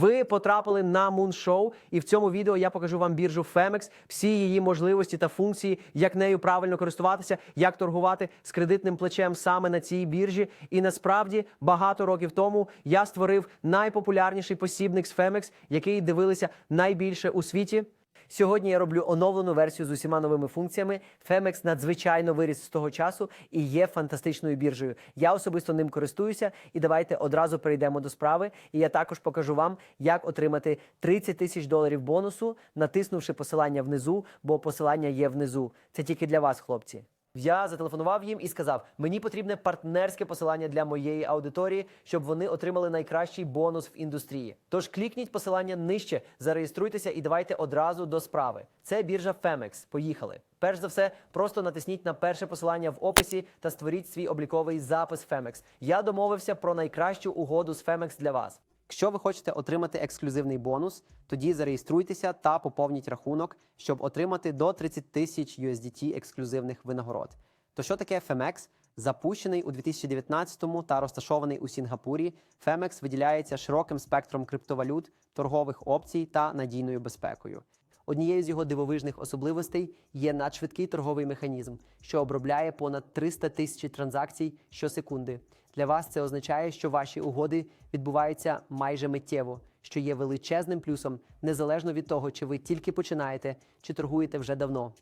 Ви потрапили на Муншоу, і в цьому відео я покажу вам біржу Femex, всі її можливості та функції, як нею правильно користуватися, як торгувати з кредитним плечем саме на цій біржі. І насправді багато років тому я створив найпопулярніший посібник з Femex, який дивилися найбільше у світі. Сьогодні я роблю оновлену версію з усіма новими функціями. Femex надзвичайно виріс з того часу і є фантастичною біржею. Я особисто ним користуюся, і давайте одразу перейдемо до справи. І я також покажу вам, як отримати 30 тисяч доларів бонусу, натиснувши посилання внизу, бо посилання є внизу. Це тільки для вас, хлопці. Я зателефонував їм і сказав: мені потрібне партнерське посилання для моєї аудиторії, щоб вони отримали найкращий бонус в індустрії. Тож клікніть посилання нижче, зареєструйтеся і давайте одразу до справи. Це біржа Femex. Поїхали. Перш за все, просто натисніть на перше посилання в описі та створіть свій обліковий запис Femex. Я домовився про найкращу угоду з Femex для вас. Якщо ви хочете отримати ексклюзивний бонус, тоді зареєструйтеся та поповніть рахунок, щоб отримати до 30 тисяч USDT ексклюзивних винагород. То що таке FMX? Запущений у 2019-му та розташований у Сінгапурі, FMX виділяється широким спектром криптовалют, торгових опцій та надійною безпекою. Однією з його дивовижних особливостей є надшвидкий торговий механізм, що обробляє понад 300 тисяч транзакцій щосекунди. Для вас це означає, що ваші угоди відбуваються майже миттєво, що є величезним плюсом, незалежно від того, чи ви тільки починаєте, чи торгуєте вже давно.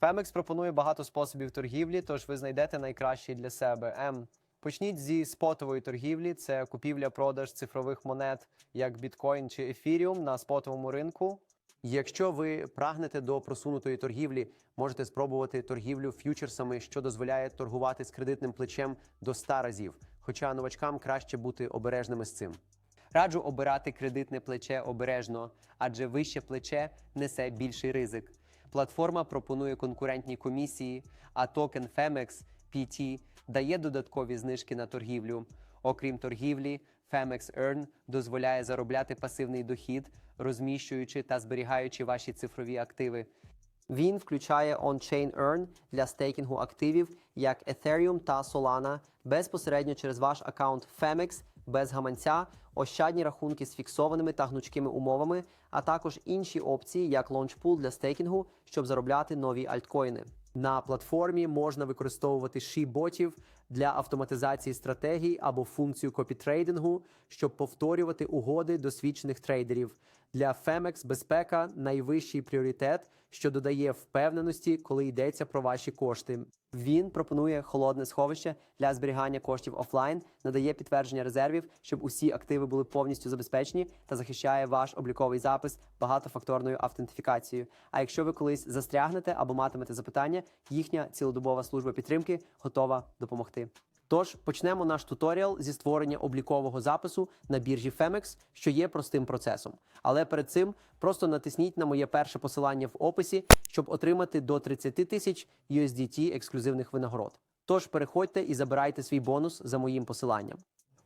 Femex пропонує багато способів торгівлі, тож ви знайдете найкращий для себе. М. Почніть зі спотової торгівлі: це купівля-продаж цифрових монет, як біткоін чи ефіріум на спотовому ринку. Якщо ви прагнете до просунутої торгівлі, можете спробувати торгівлю ф'ючерсами, що дозволяє торгувати з кредитним плечем до 100 разів. Хоча новачкам краще бути обережними з цим. Раджу обирати кредитне плече обережно, адже вище плече несе більший ризик. Платформа пропонує конкурентні комісії, а токен Femex PT дає додаткові знижки на торгівлю. Окрім торгівлі, Femex Earn дозволяє заробляти пасивний дохід, розміщуючи та зберігаючи ваші цифрові активи. Він включає on-chain earn для стейкінгу активів, як Ethereum та Solana, безпосередньо через ваш аккаунт Femex, без гаманця, ощадні рахунки з фіксованими та гнучкими умовами, а також інші опції, як Launchpool для стейкінгу, щоб заробляти нові альткоїни. На платформі можна використовувати ші-ботів для автоматизації стратегій або функцію копітрейдингу, щоб повторювати угоди досвідчених трейдерів. Для Femex безпека найвищий пріоритет, що додає впевненості, коли йдеться про ваші кошти. Він пропонує холодне сховище для зберігання коштів офлайн, надає підтвердження резервів, щоб усі активи були повністю забезпечені та захищає ваш обліковий запис багатофакторною автентифікацією. А якщо ви колись застрягнете або матимете запитання, їхня цілодобова служба підтримки готова допомогти. Тож почнемо наш туторіал зі створення облікового запису на біржі Femex, що є простим процесом. Але перед цим просто натисніть на моє перше посилання в описі, щоб отримати до 30 тисяч USDT ексклюзивних винагород. Тож переходьте і забирайте свій бонус за моїм посиланням.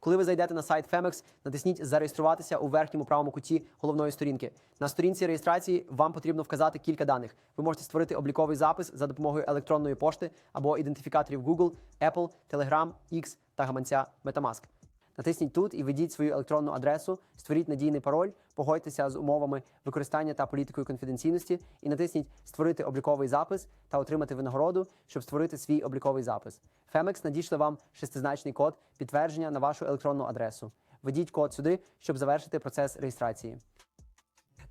Коли ви зайдете на сайт Femex, натисніть зареєструватися у верхньому правому куті головної сторінки. На сторінці реєстрації вам потрібно вказати кілька даних. Ви можете створити обліковий запис за допомогою електронної пошти або ідентифікаторів Google, Apple, Telegram, X та гаманця MetaMask. Натисніть тут і введіть свою електронну адресу, створіть надійний пароль, погодьтеся з умовами використання та політикою конфіденційності і натисніть Створити обліковий запис та отримати винагороду, щоб створити свій обліковий запис. Femex надійшли вам шестизначний код підтвердження на вашу електронну адресу. Введіть код сюди, щоб завершити процес реєстрації.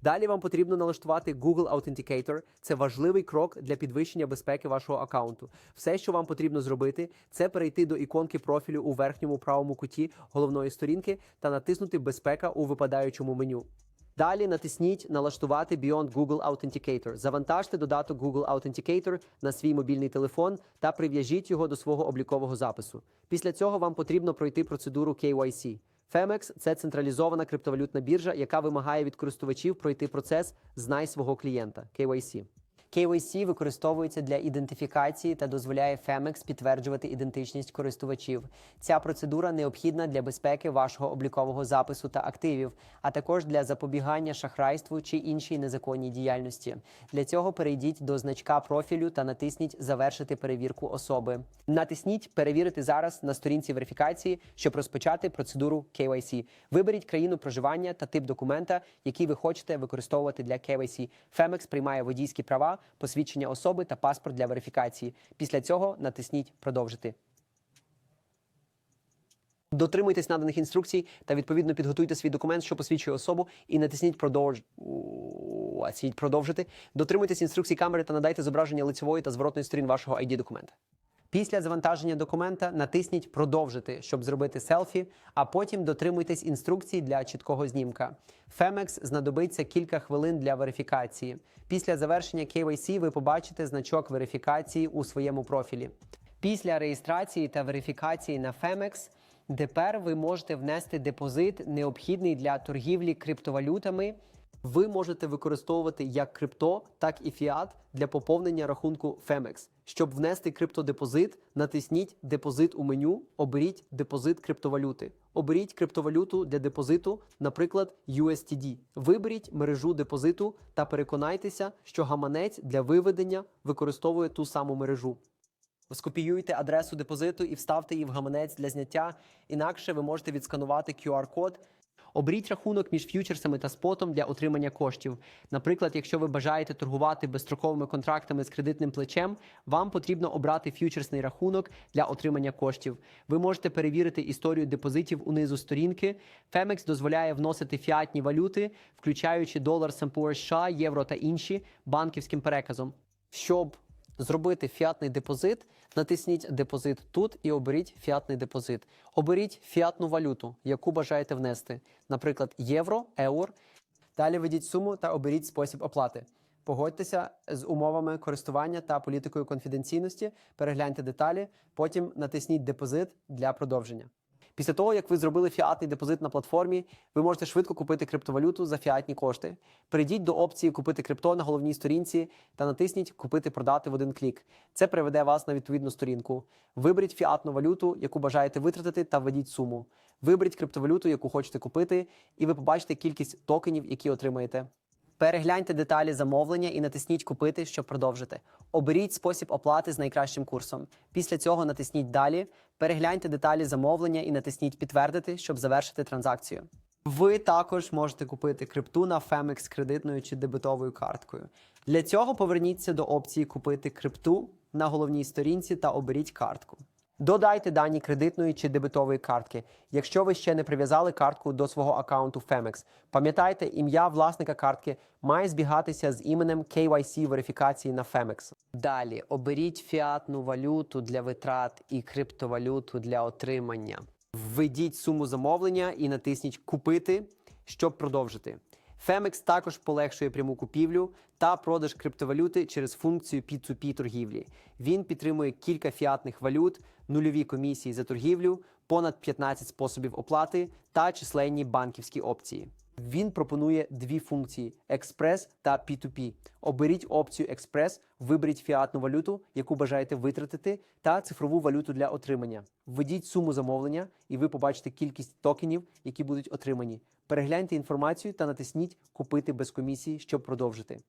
Далі вам потрібно налаштувати Google Authenticator. Це важливий крок для підвищення безпеки вашого аккаунту. Все, що вам потрібно зробити, це перейти до іконки профілю у верхньому правому куті головної сторінки та натиснути Безпека у випадаючому меню. Далі натисніть Налаштувати Beyond Google Authenticator. Завантажте додаток Google Authenticator на свій мобільний телефон та прив'яжіть його до свого облікового запису. Після цього вам потрібно пройти процедуру KYC. Femex – це централізована криптовалютна біржа, яка вимагає від користувачів пройти процес «Знай свого клієнта» KYC. KYC використовується для ідентифікації та дозволяє FEMEX підтверджувати ідентичність користувачів. Ця процедура необхідна для безпеки вашого облікового запису та активів, а також для запобігання шахрайству чи іншій незаконній діяльності. Для цього перейдіть до значка профілю та натисніть Завершити перевірку особи. Натисніть Перевірити зараз на сторінці верифікації, щоб розпочати процедуру KYC. Виберіть країну проживання та тип документа, який ви хочете використовувати для KYC. FEMEX приймає водійські права, посвідчення особи та паспорт для верифікації. Після цього натисніть Продовжити. Дотримуйтесь наданих інструкцій та відповідно підготуйте свій документ, що посвідчує особу, і натисніть продовж... Продовжити. Дотримуйтесь інструкцій камери та надайте зображення лицевої та зворотної сторін вашого ID документа. Після завантаження документа натисніть Продовжити, щоб зробити селфі, а потім дотримуйтесь інструкцій для чіткого знімка. FEMEX знадобиться кілька хвилин для верифікації. Після завершення KYC ви побачите значок верифікації у своєму профілі. Після реєстрації та верифікації на FEMEX тепер ви можете внести депозит, необхідний для торгівлі криптовалютами. Ви можете використовувати як крипто, так і фіат для поповнення рахунку FEMEX. Щоб внести криптодепозит, натисніть Депозит у меню, оберіть депозит криптовалюти. Оберіть криптовалюту для депозиту, наприклад, USTD. Виберіть мережу депозиту та переконайтеся, що гаманець для виведення використовує ту саму мережу. Скопіюйте адресу депозиту і вставте її в гаманець для зняття. Інакше ви можете відсканувати QR-код. Оберіть рахунок між ф'ючерсами та спотом для отримання коштів. Наприклад, якщо ви бажаєте торгувати безстроковими контрактами з кредитним плечем, вам потрібно обрати ф'ючерсний рахунок для отримання коштів. Ви можете перевірити історію депозитів унизу сторінки. FEMEX дозволяє вносити фіатні валюти, включаючи долар Сампур США, євро та інші банківським переказом. Щоб зробити фіатний депозит, натисніть депозит тут і оберіть фіатний депозит. Оберіть фіатну валюту, яку бажаєте внести, наприклад, євро, ЕУР. Далі введіть суму та оберіть спосіб оплати. Погодьтеся з умовами користування та політикою конфіденційності, перегляньте деталі, потім натисніть депозит для продовження. Після того, як ви зробили фіатний депозит на платформі, ви можете швидко купити криптовалюту за фіатні кошти. Перейдіть до опції Купити крипто на головній сторінці та натисніть Купити продати в один клік. Це приведе вас на відповідну сторінку. Виберіть фіатну валюту, яку бажаєте витратити, та введіть суму. Виберіть криптовалюту, яку хочете купити, і ви побачите кількість токенів, які отримаєте. Перегляньте деталі замовлення і натисніть Купити, щоб продовжити. Оберіть спосіб оплати з найкращим курсом. Після цього натисніть Далі. Перегляньте деталі замовлення і натисніть Підтвердити, щоб завершити транзакцію. Ви також можете купити крипту на FEMEX кредитною чи дебетовою карткою. Для цього поверніться до опції Купити крипту на головній сторінці та оберіть картку. Додайте дані кредитної чи дебетової картки, якщо ви ще не прив'язали картку до свого аккаунту FEMEX. Пам'ятайте, ім'я власника картки має збігатися з іменем KYC верифікації на FEMEX. Далі оберіть фіатну валюту для витрат і криптовалюту для отримання. Введіть суму замовлення і натисніть Купити, щоб продовжити. FEMEX також полегшує пряму купівлю та продаж криптовалюти через функцію P2P торгівлі. Він підтримує кілька фіатних валют, нульові комісії за торгівлю, понад 15 способів оплати та численні банківські опції. Він пропонує дві функції: експрес та P2P. Оберіть опцію експрес, виберіть фіатну валюту, яку бажаєте витратити, та цифрову валюту для отримання. Введіть суму замовлення, і ви побачите кількість токенів, які будуть отримані. Перегляньте інформацію та натисніть Купити без комісії, щоб продовжити.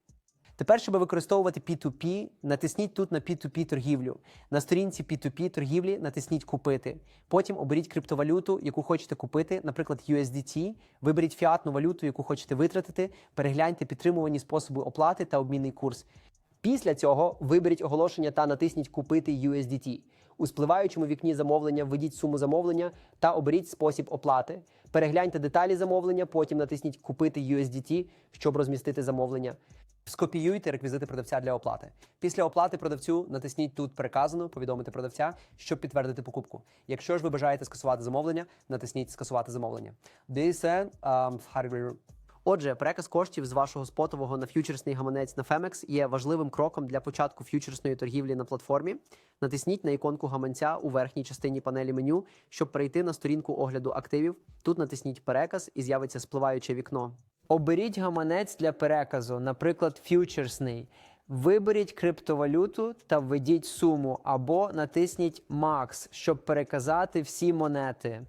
Тепер, щоб використовувати P2P, натисніть тут на P2P торгівлю. На сторінці P2P торгівлі натисніть Купити. Потім оберіть криптовалюту, яку хочете купити, наприклад, USDT. Виберіть фіатну валюту, яку хочете витратити. Перегляньте підтримувані способи оплати та обмінний курс. Після цього виберіть оголошення та натисніть Купити USDT. У спливаючому вікні замовлення введіть суму замовлення та оберіть спосіб оплати. Перегляньте деталі замовлення, потім натисніть Купити USDT, щоб розмістити замовлення. Скопіюйте реквізити продавця для оплати. Після оплати продавцю натисніть тут переказано, повідомити продавця, щоб підтвердити покупку. Якщо ж ви бажаєте скасувати замовлення, натисніть скасувати замовлення. This um, Отже, переказ коштів з вашого спотового на ф'ючерсний гаманець на FEMEX є важливим кроком для початку ф'ючерсної торгівлі на платформі. Натисніть на іконку гаманця у верхній частині панелі меню, щоб перейти на сторінку огляду активів. Тут натисніть переказ і з'явиться спливаюче вікно. Оберіть гаманець для переказу, наприклад, ф'ючерсний. Виберіть криптовалюту та введіть суму або натисніть Max, щоб переказати всі монети.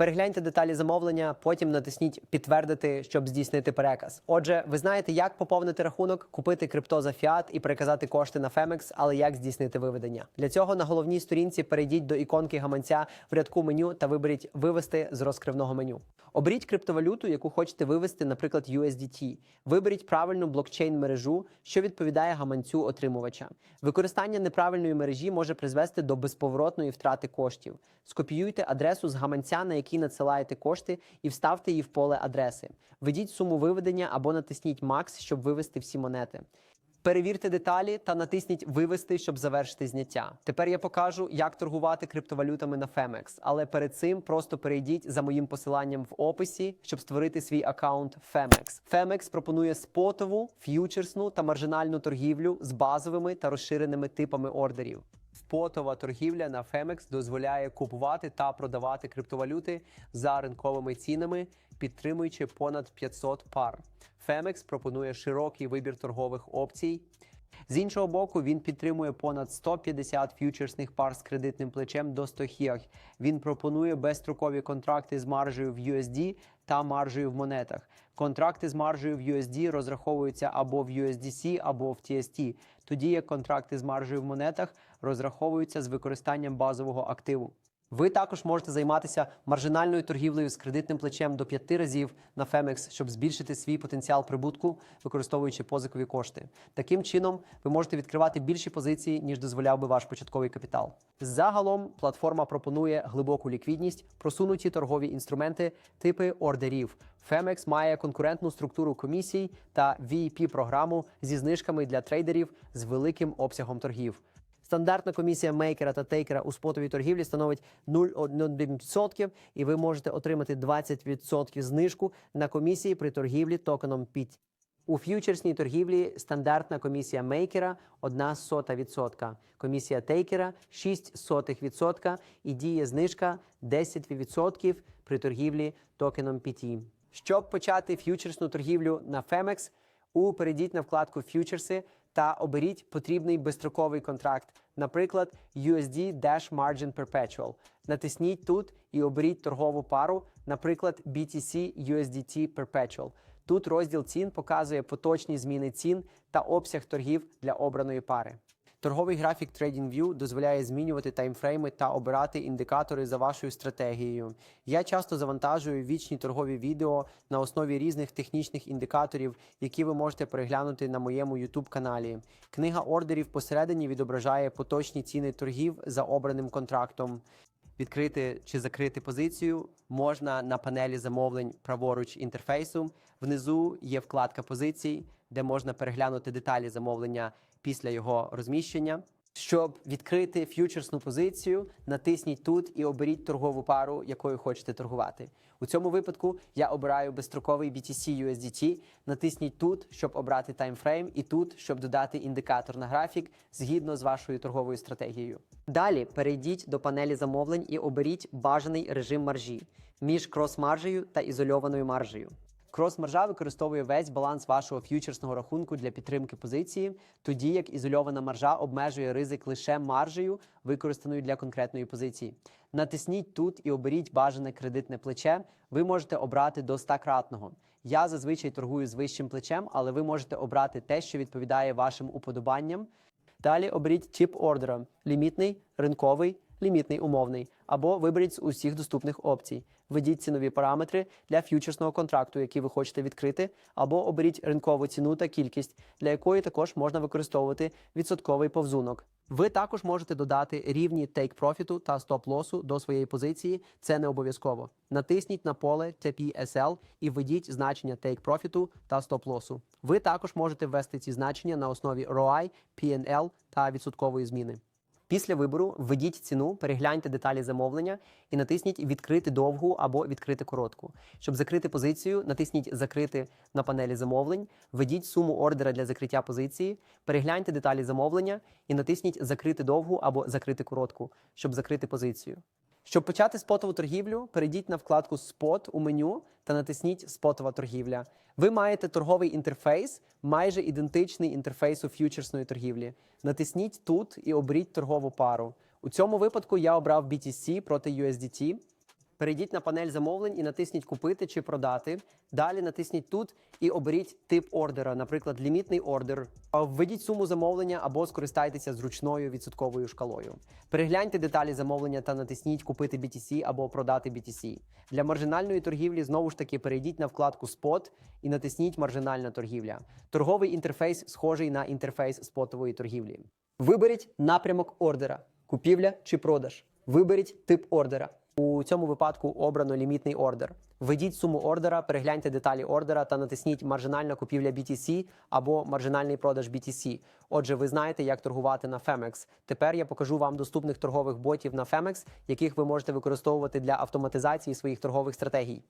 Перегляньте деталі замовлення, потім натисніть підтвердити, щоб здійснити переказ. Отже, ви знаєте, як поповнити рахунок, купити крипто за фіат і переказати кошти на Femex, але як здійснити виведення. Для цього на головній сторінці перейдіть до іконки гаманця в рядку меню та виберіть вивести з розкривного меню. Оберіть криптовалюту, яку хочете вивести, наприклад, USDT. Виберіть правильну блокчейн мережу, що відповідає гаманцю отримувача. Використання неправильної мережі може призвести до безповоротної втрати коштів. Скопіюйте адресу з гаманця, на який надсилаєте кошти, і вставте її в поле адреси. Введіть суму виведення або натисніть Max, щоб вивести всі монети. Перевірте деталі та натисніть Вивести, щоб завершити зняття. Тепер я покажу, як торгувати криптовалютами на Femex. Але перед цим просто перейдіть за моїм посиланням в описі, щоб створити свій аккаунт Femex. Femex пропонує спотову, ф'ючерсну та маржинальну торгівлю з базовими та розширеними типами ордерів. Спотова торгівля на Femex дозволяє купувати та продавати криптовалюти за ринковими цінами, підтримуючи понад 500 пар. Femex пропонує широкий вибір торгових опцій. З іншого боку, він підтримує понад 150 ф'ючерсних пар з кредитним плечем до 100 хіг. Він пропонує безстрокові контракти з маржею в USD та маржею в монетах. Контракти з маржею в USD розраховуються або в USDC, або в TST, тоді як контракти з маржею в монетах розраховуються з використанням базового активу. Ви також можете займатися маржинальною торгівлею з кредитним плечем до 5 разів на Femex, щоб збільшити свій потенціал прибутку, використовуючи позикові кошти. Таким чином, ви можете відкривати більші позиції, ніж дозволяв би ваш початковий капітал. Загалом платформа пропонує глибоку ліквідність, просунуті торгові інструменти, типи ордерів. Femex має конкурентну структуру комісій та vip програму зі знижками для трейдерів з великим обсягом торгів. Стандартна комісія мейкера та тейкера у спотовій торгівлі становить 0,1%, і ви можете отримати 20% знижку на комісії при торгівлі токеном PIT. У ф'ючерсній торгівлі стандартна комісія мейкера 1 сота відсотка, комісія тейкера 6 сотих відсотка і діє знижка 10% при торгівлі токеном PT. Щоб почати ф'ючерсну торгівлю на Femex, перейдіть на вкладку ф'ючерси та оберіть потрібний безстроковий контракт, наприклад, USD Dash Margin Perpetual. Натисніть тут і оберіть торгову пару, наприклад, BTC USDT Perpetual. Тут розділ цін показує поточні зміни цін та обсяг торгів для обраної пари. Торговий графік TradingView дозволяє змінювати таймфрейми та обирати індикатори за вашою стратегією. Я часто завантажую вічні торгові відео на основі різних технічних індикаторів, які ви можете переглянути на моєму YouTube каналі. Книга ордерів посередині відображає поточні ціни торгів за обраним контрактом. Відкрити чи закрити позицію можна на панелі замовлень праворуч інтерфейсу. Внизу є вкладка позицій, де можна переглянути деталі замовлення після його розміщення. Щоб відкрити ф'ючерсну позицію, натисніть тут і оберіть торгову пару, якою хочете торгувати. У цьому випадку я обираю безстроковий BTC USDT. Натисніть тут, щоб обрати таймфрейм, і тут, щоб додати індикатор на графік згідно з вашою торговою стратегією. Далі перейдіть до панелі замовлень і оберіть бажаний режим маржі між крос-маржею та ізольованою маржею. Крос-маржа використовує весь баланс вашого ф'ючерсного рахунку для підтримки позиції, тоді як ізольована маржа обмежує ризик лише маржею, використаною для конкретної позиції. Натисніть тут і оберіть бажане кредитне плече. Ви можете обрати до 100-кратного. Я зазвичай торгую з вищим плечем, але ви можете обрати те, що відповідає вашим уподобанням. Далі оберіть тип ордера: лімітний, ринковий, лімітний умовний, або виберіть з усіх доступних опцій. Введіть цінові параметри для ф'ючерсного контракту, який ви хочете відкрити, або оберіть ринкову ціну та кількість, для якої також можна використовувати відсотковий повзунок. Ви також можете додати рівні тейк-профіту та стоп-лосу до своєї позиції. Це не обов'язково. Натисніть на поле TPSL і введіть значення тейк-профіту та стоп-лосу. Ви також можете ввести ці значення на основі ROI, PNL та відсоткової зміни. Після вибору введіть ціну, перегляньте деталі замовлення і натисніть Відкрити довгу або відкрити коротку. Щоб закрити позицію, натисніть Закрити на панелі замовлень, введіть суму ордера для закриття позиції, перегляньте деталі замовлення і натисніть Закрити довгу або закрити коротку, щоб закрити позицію. Щоб почати спотову торгівлю, перейдіть на вкладку Спот у меню та натисніть Спотова торгівля. Ви маєте торговий інтерфейс, майже ідентичний інтерфейсу ф'ючерсної торгівлі. Натисніть тут і оберіть торгову пару. У цьому випадку я обрав BTC проти USDT. Перейдіть на панель замовлень і натисніть Купити чи продати. Далі натисніть тут і оберіть тип ордера, наприклад, лімітний ордер. Введіть суму замовлення або скористайтеся зручною відсотковою шкалою. Перегляньте деталі замовлення та натисніть Купити BTC або продати BTC. Для маржинальної торгівлі знову ж таки перейдіть на вкладку Спот і натисніть Маржинальна торгівля. Торговий інтерфейс схожий на інтерфейс спотової торгівлі. Виберіть напрямок ордера: купівля чи продаж. Виберіть тип ордера. У цьому випадку обрано лімітний ордер. Введіть суму ордера, перегляньте деталі ордера та натисніть маржинальна купівля BTC або маржинальний продаж BTC. Отже, ви знаєте, як торгувати на Femex. Тепер я покажу вам доступних торгових ботів на Femex, яких ви можете використовувати для автоматизації своїх торгових стратегій.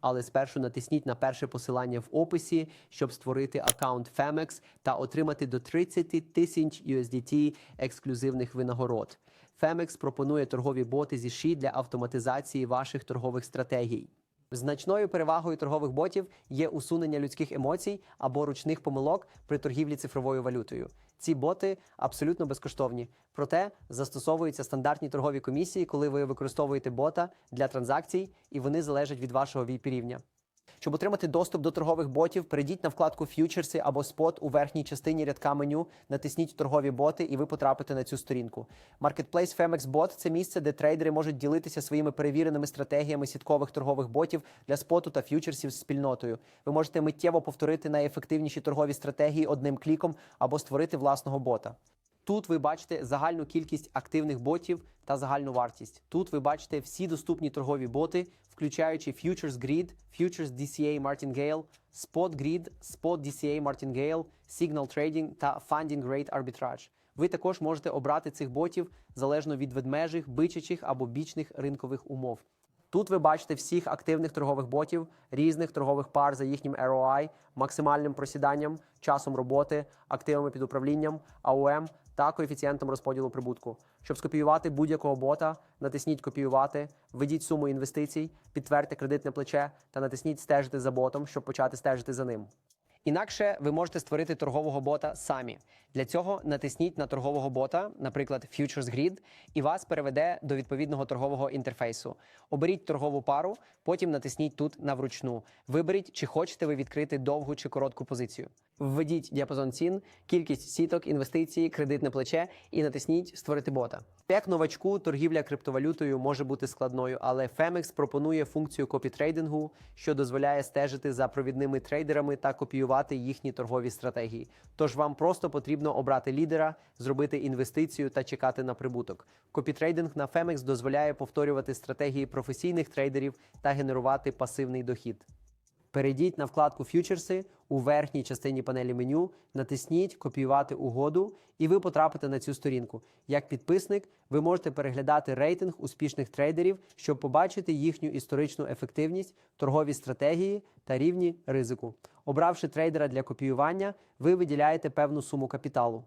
Але спершу натисніть на перше посилання в описі, щоб створити аккаунт Femex та отримати до 30 тисяч USDT ексклюзивних винагород. Femex пропонує торгові боти зі ШІ для автоматизації ваших торгових стратегій. Значною перевагою торгових ботів є усунення людських емоцій або ручних помилок при торгівлі цифровою валютою. Ці боти абсолютно безкоштовні. Проте застосовуються стандартні торгові комісії, коли ви використовуєте бота для транзакцій, і вони залежать від вашого VIP рівня. Щоб отримати доступ до торгових ботів, перейдіть на вкладку ф'ючерси або спот у верхній частині рядка меню, натисніть торгові боти, і ви потрапите на цю сторінку. Marketplace Femex Bot – це місце, де трейдери можуть ділитися своїми перевіреними стратегіями сіткових торгових ботів для споту та ф'ючерсів з спільнотою. Ви можете миттєво повторити найефективніші торгові стратегії одним кліком або створити власного бота. Тут ви бачите загальну кількість активних ботів та загальну вартість. Тут ви бачите всі доступні торгові боти, включаючи Futures Grid, Futures DCA Martingale, Spot Grid, Spot DCA Martingale, Signal Trading та Funding Rate Arbitrage. Ви також можете обрати цих ботів залежно від ведмежих, бичачих або бічних ринкових умов. Тут ви бачите всіх активних торгових ботів, різних торгових пар за їхнім ROI, максимальним просіданням, часом роботи, активами під управлінням, AUM та коефіцієнтом розподілу прибутку. Щоб скопіювати будь-якого бота, натисніть Копіювати, введіть суму інвестицій, підтвердьте кредитне плече та натисніть Стежити за ботом, щоб почати стежити за ним. Інакше ви можете створити торгового бота самі. Для цього натисніть на торгового бота, наприклад, Futures Grid, і вас переведе до відповідного торгового інтерфейсу. Оберіть торгову пару, потім натисніть тут на вручну. Виберіть, чи хочете ви відкрити довгу чи коротку позицію. Введіть діапазон цін, кількість сіток, інвестиції, кредитне плече і натисніть Створити бота. Як новачку, торгівля криптовалютою може бути складною, але Femex пропонує функцію копітрейдингу, що дозволяє стежити за провідними трейдерами та копіювати їхні торгові стратегії. Тож вам просто потрібно обрати лідера, зробити інвестицію та чекати на прибуток. Копітрейдинг на Femex дозволяє повторювати стратегії професійних трейдерів та генерувати пасивний дохід. Перейдіть на вкладку Ф'ючерси у верхній частині панелі меню, натисніть Копіювати угоду, і ви потрапите на цю сторінку. Як підписник, ви можете переглядати рейтинг успішних трейдерів, щоб побачити їхню історичну ефективність, торгові стратегії та рівні ризику. Обравши трейдера для копіювання, ви виділяєте певну суму капіталу.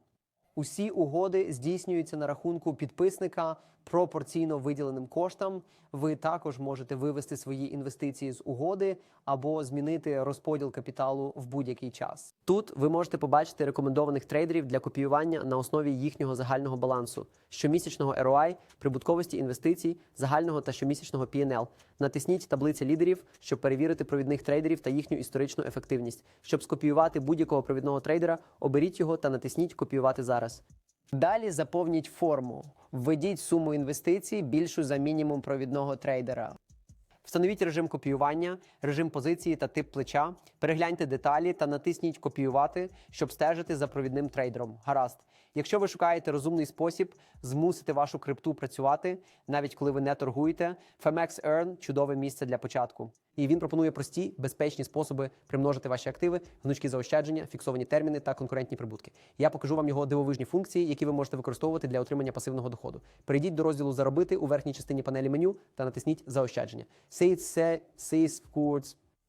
Усі угоди здійснюються на рахунку підписника пропорційно виділеним коштам. Ви також можете вивести свої інвестиції з угоди або змінити розподіл капіталу в будь-який час. Тут ви можете побачити рекомендованих трейдерів для копіювання на основі їхнього загального балансу, щомісячного ROI, прибутковості інвестицій, загального та щомісячного P&L. Натисніть таблиця лідерів, щоб перевірити провідних трейдерів та їхню історичну ефективність. Щоб скопіювати будь-якого провідного трейдера, оберіть його та натисніть Копіювати зараз. Далі заповніть форму. Введіть суму інвестицій більшу за мінімум провідного трейдера. Встановіть режим копіювання, режим позиції та тип плеча. Перегляньте деталі та натисніть Копіювати, щоб стежити за провідним трейдером. Гаразд. Якщо ви шукаєте розумний спосіб змусити вашу крипту працювати, навіть коли ви не торгуєте, Femex Earn – чудове місце для початку. І він пропонує прості, безпечні способи примножити ваші активи, гнучкі заощадження, фіксовані терміни та конкурентні прибутки. Я покажу вам його дивовижні функції, які ви можете використовувати для отримання пасивного доходу. Перейдіть до розділу Заробити у верхній частині панелі меню та натисніть Заощадження. Сейс Сейс.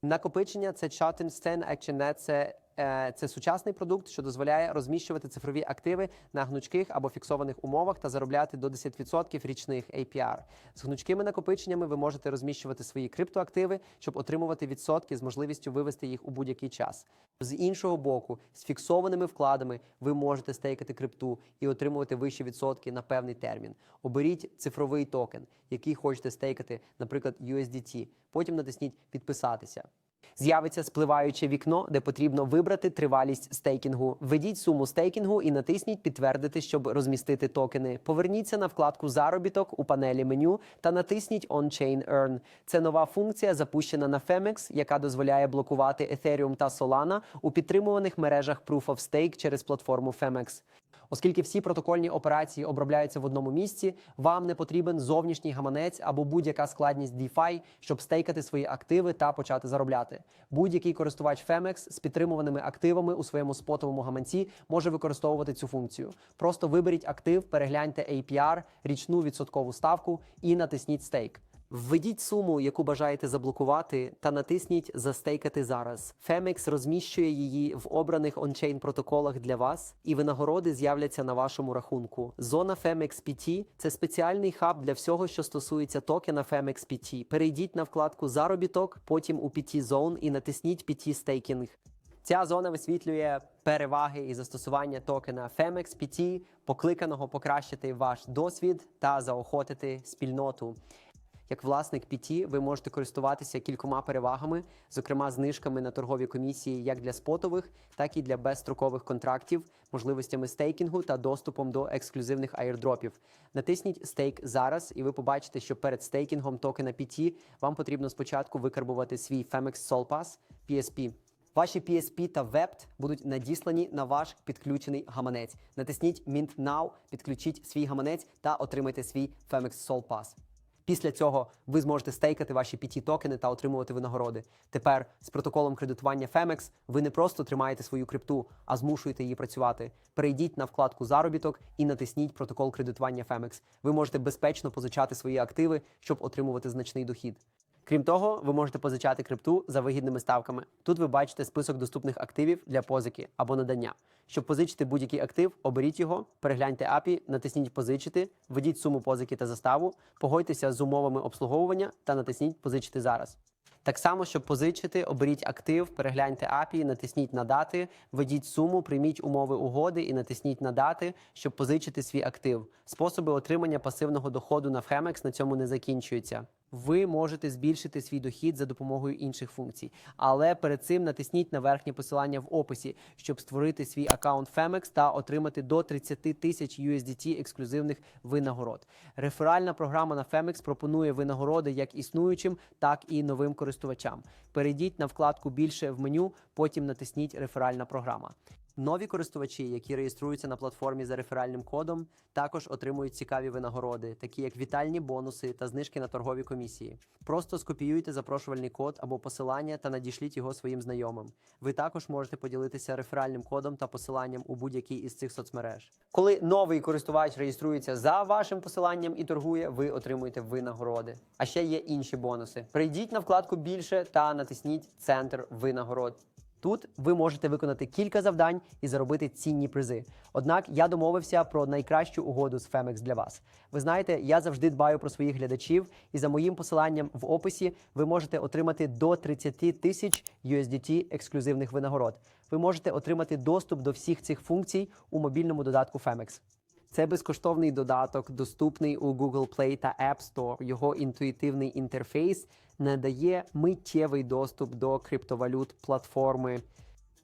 Накопичення це Chatham Action це е, це сучасний продукт, що дозволяє розміщувати цифрові активи на гнучких або фіксованих умовах та заробляти до 10% річних APR. З гнучкими накопиченнями ви можете розміщувати свої криптоактиви, щоб отримувати відсотки з можливістю вивести їх у будь-який час. З іншого боку, з фіксованими вкладами ви можете стейкати крипту і отримувати вищі відсотки на певний термін. Оберіть цифровий токен, який хочете стейкати, наприклад, USDT. Потім натисніть підписатися. З'явиться спливаюче вікно, де потрібно вибрати тривалість стейкінгу. Введіть суму стейкінгу і натисніть підтвердити, щоб розмістити токени. Поверніться на вкладку Заробіток у панелі меню та натисніть On-Chain Earn. Це нова функція, запущена на Femex, яка дозволяє блокувати Ethereum та Solana у підтримуваних мережах Proof of Stake через платформу Femex. Оскільки всі протокольні операції обробляються в одному місці, вам не потрібен зовнішній гаманець або будь-яка складність DeFi, щоб стейкати свої активи та почати заробляти. Будь-який користувач Femex з підтримуваними активами у своєму спотовому гаманці може використовувати цю функцію. Просто виберіть актив, перегляньте APR, річну відсоткову ставку і натисніть стейк. Введіть суму, яку бажаєте заблокувати, та натисніть Застейкати зараз. Femex розміщує її в обраних ончейн протоколах для вас, і винагороди з'являться на вашому рахунку. Зона Femex PT – це спеціальний хаб для всього, що стосується токена Femex PT. Перейдіть на вкладку Заробіток, потім у PT Zone і натисніть PT Staking. Ця зона висвітлює переваги і застосування токена Femex PT, покликаного покращити ваш досвід та заохотити спільноту. Як власник PT ви можете користуватися кількома перевагами, зокрема знижками на торгові комісії як для спотових, так і для безстрокових контрактів, можливостями стейкінгу та доступом до ексклюзивних аірдропів. Натисніть стейк зараз, і ви побачите, що перед стейкінгом токена PT вам потрібно спочатку викарбувати свій Femex Sol Pass PSP. Ваші PSP та VEPT будуть надіслані на ваш підключений гаманець. Натисніть Mint Now, підключіть свій гаманець та отримайте свій Femex Sol Pass. Після цього ви зможете стейкати ваші PT токени та отримувати винагороди. Тепер з протоколом кредитування Femex ви не просто тримаєте свою крипту, а змушуєте її працювати. Перейдіть на вкладку заробіток і натисніть протокол кредитування Femex. Ви можете безпечно позичати свої активи, щоб отримувати значний дохід. Крім того, ви можете позичати крипту за вигідними ставками. Тут ви бачите список доступних активів для позики або надання. Щоб позичити будь-який актив, оберіть його, перегляньте API, натисніть позичити, введіть суму позики та заставу, погодьтеся з умовами обслуговування та натисніть позичити зараз. Так само, щоб позичити, оберіть актив, перегляньте API, натисніть надати, введіть суму, прийміть умови угоди і натисніть надати, щоб позичити свій актив. Способи отримання пасивного доходу на Femex на цьому не закінчуються. Ви можете збільшити свій дохід за допомогою інших функцій, але перед цим натисніть на верхнє посилання в описі, щоб створити свій аккаунт Femex та отримати до 30 тисяч USDT ексклюзивних винагород. Реферальна програма на Femex пропонує винагороди як існуючим, так і новим користувачам. Перейдіть на вкладку Більше в меню, потім натисніть Реферальна програма. Нові користувачі, які реєструються на платформі за реферальним кодом, також отримують цікаві винагороди, такі як вітальні бонуси та знижки на торгові комісії. Просто скопіюйте запрошувальний код або посилання та надішліть його своїм знайомим. Ви також можете поділитися реферальним кодом та посиланням у будь-якій із цих соцмереж. Коли новий користувач реєструється за вашим посиланням і торгує, ви отримуєте винагороди. А ще є інші бонуси. Прийдіть на вкладку більше та натисніть центр винагород. Тут ви можете виконати кілька завдань і заробити цінні призи. Однак я домовився про найкращу угоду з Femex для вас. Ви знаєте, я завжди дбаю про своїх глядачів, і за моїм посиланням в описі ви можете отримати до 30 тисяч USDT ексклюзивних винагород. Ви можете отримати доступ до всіх цих функцій у мобільному додатку Femex. Це безкоштовний додаток, доступний у Google Play та App Store. Його інтуїтивний інтерфейс надає миттєвий доступ до криптовалют платформи.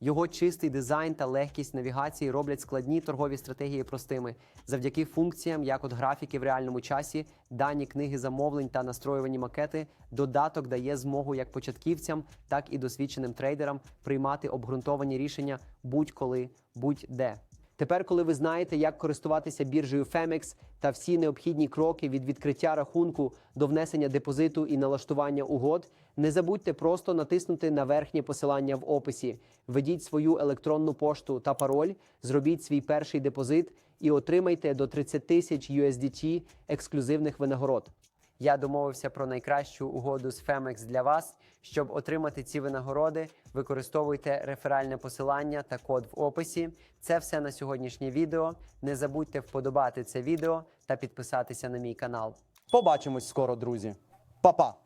Його чистий дизайн та легкість навігації роблять складні торгові стратегії простими. Завдяки функціям, як от графіки в реальному часі, дані книги замовлень та настроювані макети, додаток дає змогу як початківцям, так і досвідченим трейдерам приймати обґрунтовані рішення будь-коли, будь-де. Тепер, коли ви знаєте, як користуватися біржею Femex та всі необхідні кроки від відкриття рахунку до внесення депозиту і налаштування угод, не забудьте просто натиснути на верхнє посилання в описі. Введіть свою електронну пошту та пароль, зробіть свій перший депозит і отримайте до 30 тисяч USDT ексклюзивних винагород. Я домовився про найкращу угоду з Femex для вас. Щоб отримати ці винагороди, використовуйте реферальне посилання та код в описі. Це все на сьогоднішнє відео. Не забудьте вподобати це відео та підписатися на мій канал. Побачимось скоро, друзі. Па-па!